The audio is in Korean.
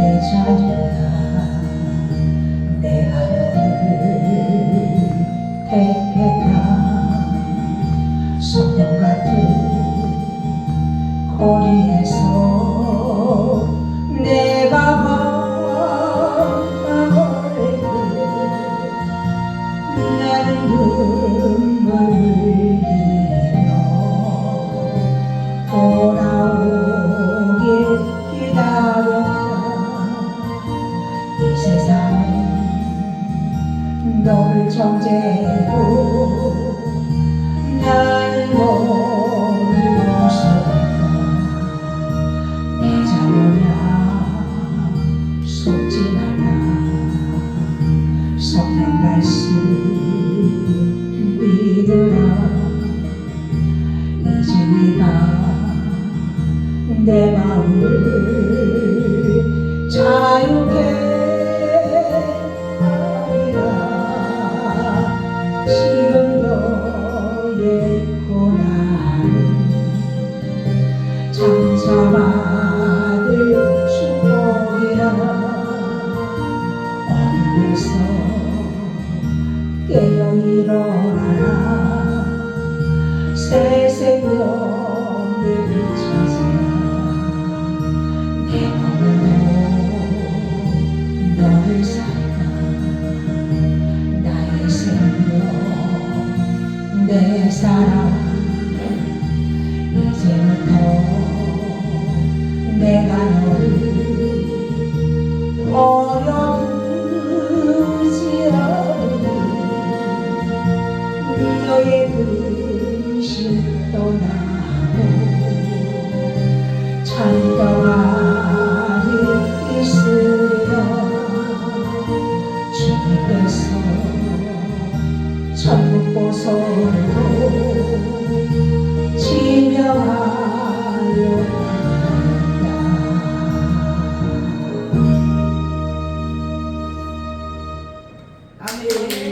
내 자녀나 내 아들을 택했다 소동 같은 거리에서 내가 바라볼 때 나는 나는 너를 용서했다 내 잘못이야 속지 말라. 성령 말씀 믿으라. 이제 네가 내 마음을 자유 지금 너의 고난은 장사받을 축복이라 어둠에서 깨어 일어나라 새 생명의 빛이 내 사랑 이제부터 내가 너를 어려두지 않으니 너의 근심 떠나 천국 보소로 지명하